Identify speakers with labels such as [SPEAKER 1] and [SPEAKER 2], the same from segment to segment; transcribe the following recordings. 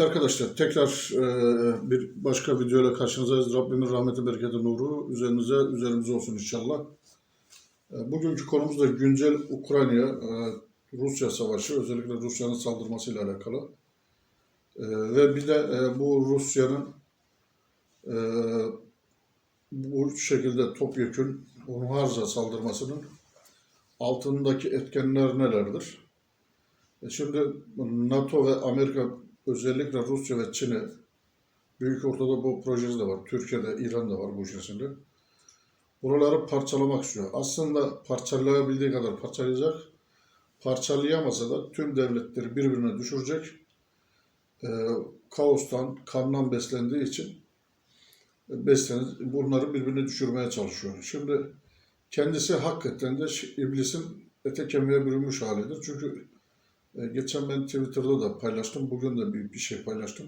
[SPEAKER 1] Arkadaşlar tekrar e, bir başka videoyla karşınızdayız. Rabbimin rahmeti, bereketi, nuru üzerinize, üzerimize olsun inşallah. E, bugünkü konumuz da güncel Ukrayna e, Rusya savaşı, özellikle Rusya'nın saldırmasıyla alakalı. E, ve bir de e, bu Rusya'nın e, bu şekilde topyekün hunharca saldırmasının altındaki etkenler nelerdir? E Şimdi NATO ve Amerika özellikle Rusya ve Çin'i Büyük Ortada bu projesi de var. Türkiye'de, İran'da var bu içerisinde. Buraları parçalamak istiyor. Aslında parçalayabildiği kadar parçalayacak. Parçalayamasa da tüm devletleri birbirine düşürecek. Ee, kaostan, kandan beslendiği için beslenir, bunları birbirine düşürmeye çalışıyor. Şimdi kendisi hakikaten de iblisin ete kemiğe bürünmüş halidir. Çünkü e, geçen ben Twitter'da da paylaştım. Bugün de bir, bir şey paylaştım.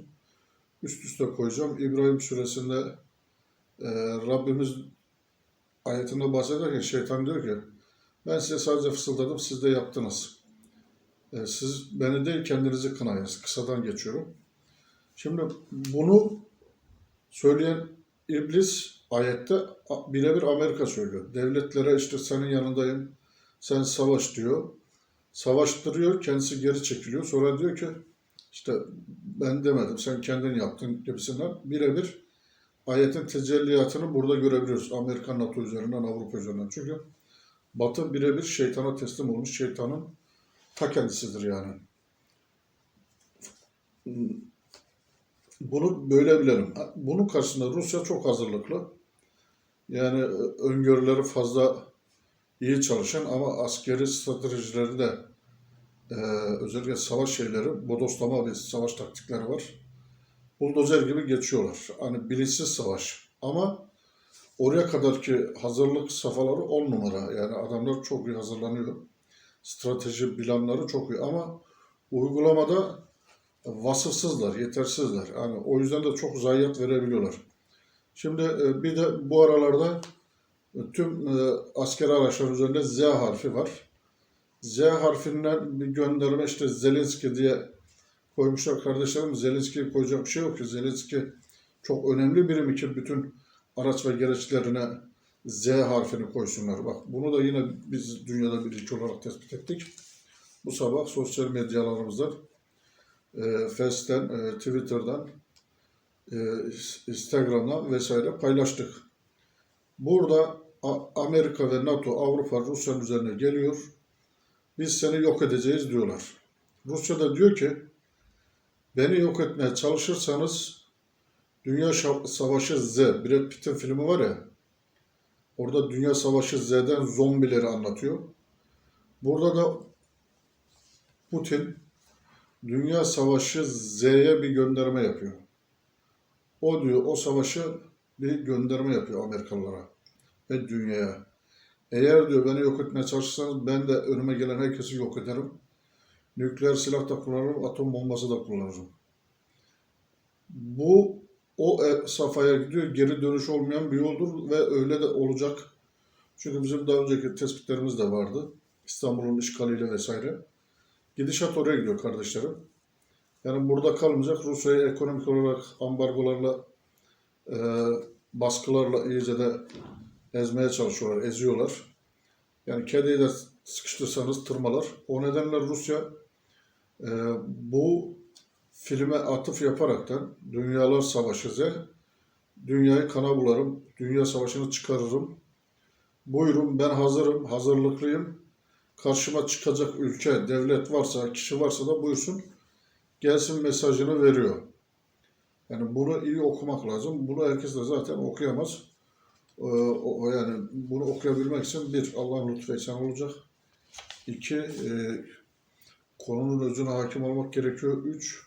[SPEAKER 1] Üst üste koyacağım. İbrahim suresinde e, Rabbimiz ayetinde bahsederken şeytan diyor ki ben size sadece fısıldadım siz de yaptınız. E, siz beni değil kendinizi kınayınız. Kısadan geçiyorum. Şimdi bunu söyleyen iblis ayette birebir Amerika söylüyor. Devletlere işte senin yanındayım, sen savaş diyor savaştırıyor, kendisi geri çekiliyor. Sonra diyor ki işte ben demedim, sen kendin yaptın gibisinden birebir ayetin tecelliyatını burada görebiliyoruz. Amerika, NATO üzerinden, Avrupa üzerinden. Çünkü Batı birebir şeytana teslim olmuş, şeytanın ta kendisidir yani. Bunu böyle bilelim. Bunun karşısında Rusya çok hazırlıklı. Yani öngörüleri fazla iyi çalışan ama askeri stratejileri de e, özellikle savaş şeyleri, bodoslama bir savaş taktikleri var. Buldozer gibi geçiyorlar. Hani bilinçsiz savaş. Ama oraya kadarki hazırlık safhaları on numara. Yani adamlar çok iyi hazırlanıyor. Strateji planları çok iyi ama uygulamada vasıfsızlar, yetersizler. Yani o yüzden de çok zayiat verebiliyorlar. Şimdi e, bir de bu aralarda tüm e, askeri araçlar üzerinde Z harfi var. Z harfinden bir gönderme işte Zelenski diye koymuşlar kardeşlerim. Zelenski'yi koyacak bir şey yok ki. Zelenski çok önemli birim için bütün araç ve gereçlerine Z harfini koysunlar. Bak bunu da yine biz dünyada bir ilk olarak tespit ettik. Bu sabah sosyal medyalarımızdan, e, Face'ten, e, Twitter'dan, e, Instagram'dan vesaire paylaştık. Burada Amerika ve NATO, Avrupa, Rusya'nın üzerine geliyor. Biz seni yok edeceğiz diyorlar. Rusya da diyor ki beni yok etmeye çalışırsanız Dünya Savaşı Z, Brad Pitt'in filmi var ya orada Dünya Savaşı Z'den zombileri anlatıyor. Burada da Putin Dünya Savaşı Z'ye bir gönderme yapıyor. O diyor o savaşı bir gönderme yapıyor Amerikalılara ve dünyaya. Eğer diyor beni yok etmeye çalışırsanız ben de önüme gelen herkesi yok ederim. Nükleer silah da kullanırım, atom bombası da kullanırım. Bu o e, safhaya gidiyor, geri dönüş olmayan bir yoldur ve öyle de olacak. Çünkü bizim daha önceki tespitlerimiz de vardı. İstanbul'un işgaliyle vesaire. Gidişat oraya gidiyor kardeşlerim. Yani burada kalmayacak. Rusya'yı ekonomik olarak ambargolarla, e, baskılarla iyice de ezmeye çalışıyorlar, eziyorlar. Yani kediyi de sıkıştırsanız tırmalar. O nedenle Rusya e, bu filme atıf yaparaktan Dünyalar Savaşı dünyayı kana bularım, dünya savaşını çıkarırım. Buyurun ben hazırım, hazırlıklıyım. Karşıma çıkacak ülke, devlet varsa, kişi varsa da buyursun gelsin mesajını veriyor. Yani bunu iyi okumak lazım. Bunu herkes de zaten okuyamaz. Ee, o, yani bunu okuyabilmek için bir Allah'ın lütfu ihsan olacak. İki e, konunun özüne hakim olmak gerekiyor. Üç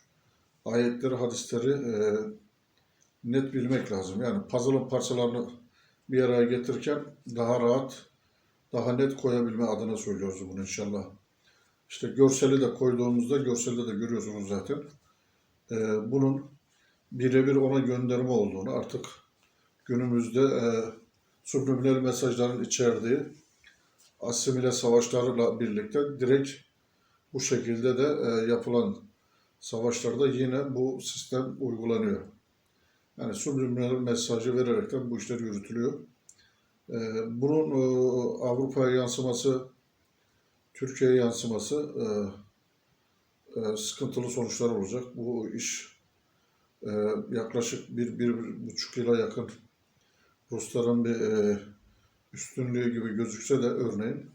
[SPEAKER 1] ayetleri, hadisleri e, net bilmek lazım. Yani puzzle'ın parçalarını bir araya getirirken daha rahat, daha net koyabilme adına söylüyoruz bunu inşallah. İşte görseli de koyduğumuzda, görselde de görüyorsunuz zaten. E, bunun birebir ona gönderme olduğunu artık günümüzde e, subliminal mesajların içerdiği asimile savaşlarıyla birlikte direkt bu şekilde de e, yapılan savaşlarda yine bu sistem uygulanıyor. Yani subliminal mesajı vererekten bu işler yürütülüyor. Ee, bunun e, Avrupa'ya yansıması, Türkiye'ye yansıması e, e, sıkıntılı sonuçlar olacak. Bu iş e, yaklaşık bir, bir, bir buçuk yıla yakın Rusların bir e, üstünlüğü gibi gözükse de örneğin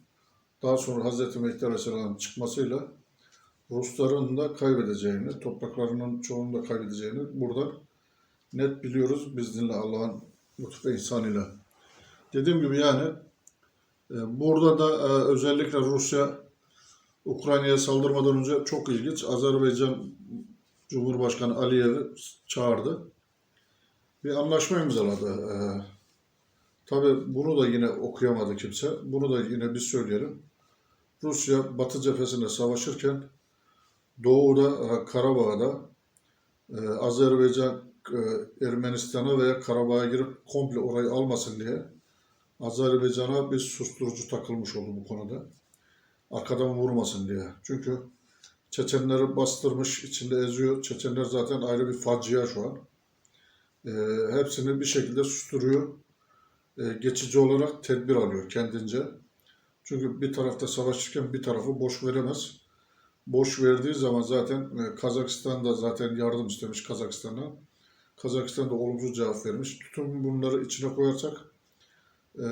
[SPEAKER 1] daha sonra Hz. Mehdi Aleyhisselam'ın çıkmasıyla Rusların da kaybedeceğini, topraklarının çoğunu da kaybedeceğini buradan net biliyoruz biznillah Allah'ın lütfu ve ihsanıyla. Dediğim gibi yani e, burada da e, özellikle Rusya Ukrayna'ya saldırmadan önce çok ilginç. Azerbaycan Cumhurbaşkanı Aliyev'i çağırdı. Bir anlaşma imzaladı. E, tabii bunu da yine okuyamadı kimse. Bunu da yine biz söyleyelim. Rusya Batı cephesinde savaşırken Doğu'da, Karabağ'da e, Azerbaycan e, Ermenistan'a veya Karabağ'a girip komple orayı almasın diye Azerbaycan'a bir susturucu takılmış oldu bu konuda. Arkadan vurmasın diye. Çünkü Çeçenleri bastırmış, içinde eziyor. Çeçenler zaten ayrı bir facia şu an. E, hepsini bir şekilde susturuyor. E, geçici olarak tedbir alıyor kendince. Çünkü bir tarafta savaşırken bir tarafı boş veremez. Boş verdiği zaman zaten e, Kazakistan da zaten yardım istemiş Kazakistan'a. Kazakistan da olumsuz cevap vermiş. Tüm bunları içine koyarsak e,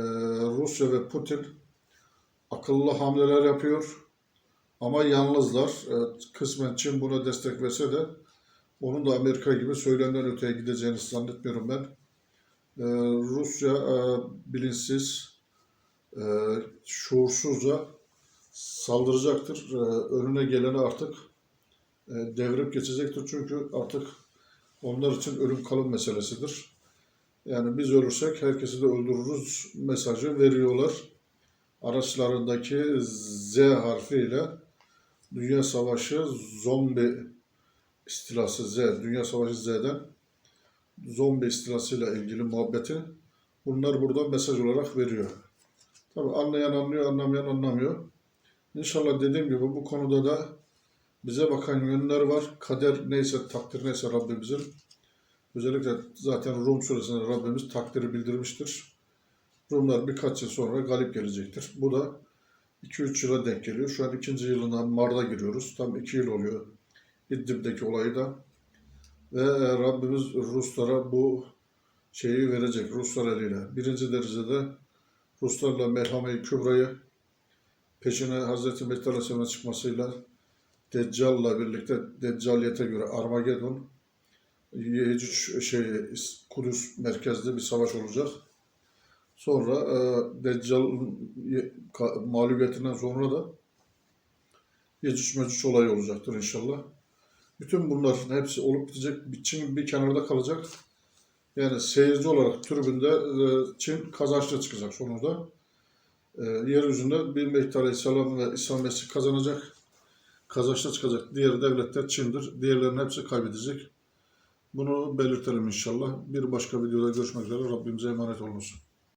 [SPEAKER 1] Rusya ve Putin akıllı hamleler yapıyor. Ama yalnızlar. Kısmen Çin buna destek verse de onun da Amerika gibi söylemden öteye gideceğini zannetmiyorum ben. E, Rusya e, bilinçsiz, e, şuursuzca saldıracaktır. E, önüne geleni artık e, devrip geçecektir. Çünkü artık onlar için ölüm kalım meselesidir. Yani biz ölürsek herkesi de öldürürüz mesajı veriyorlar. Araçlarındaki Z harfiyle Dünya Savaşı zombi istilası Z, Dünya Savaşı Z'den zombi istilasıyla ilgili muhabbeti bunlar burada mesaj olarak veriyor. Tabi anlayan anlıyor, anlamayan anlamıyor. İnşallah dediğim gibi bu konuda da bize bakan yönler var. Kader neyse, takdir neyse Rabbimizin. Özellikle zaten Rum suresinde Rabbimiz takdiri bildirmiştir. Rumlar birkaç yıl sonra galip gelecektir. Bu da 2-3 yıla denk geliyor. Şu an ikinci yılından Mart'a giriyoruz. Tam 2 yıl oluyor İdlib'deki olayı da. Ve Rabbimiz Ruslara bu şeyi verecek Ruslar eliyle. Birinci derecede Ruslarla Merhame-i Kübra'yı peşine Hz. Mehdi çıkmasıyla Deccal'la birlikte Deccaliyete göre Armageddon Yecüc şey Kudüs merkezli bir savaş olacak. Sonra e, Deccal'ın mağlubiyetinden sonra da Yecüc Mecüc olayı olacaktır inşallah. Bütün bunların hepsi olup bitecek. Çin bir kenarda kalacak. Yani seyirci olarak tribünde e, Çin kazançlı çıkacak sonunda. E, yeryüzünde bir Mehdi Aleyhisselam ve İsa Mesih kazanacak. Kazançlı çıkacak. Diğer devletler Çin'dir. Diğerlerinin hepsi kaybedecek. Bunu belirtelim inşallah. Bir başka videoda görüşmek üzere. Rabbimize emanet olunuz.